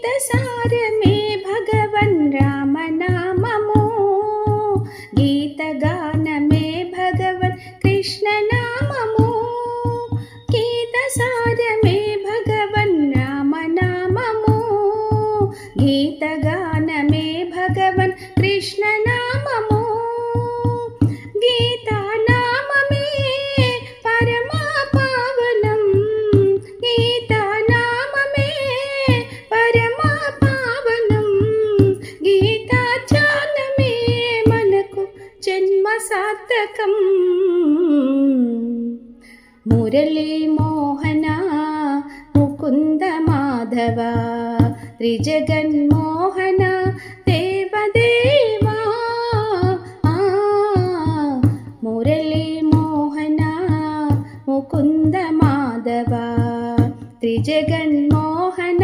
గీతసారమే భగవన్ రామనామము గీతగానమే భగవన్ కృష్ణనామము గీతసారమే భగవన్ రామనామము గీతగానమే భగవన్ സാർത്ഥകം. മുരളി മോഹന മുകുന്ദ മാധവ ത്രിജഗന്മോഹന ദേവദേവ. മുരളി മോഹന മുകുന്ദ മാധവ ത്രിജഗന്മോഹന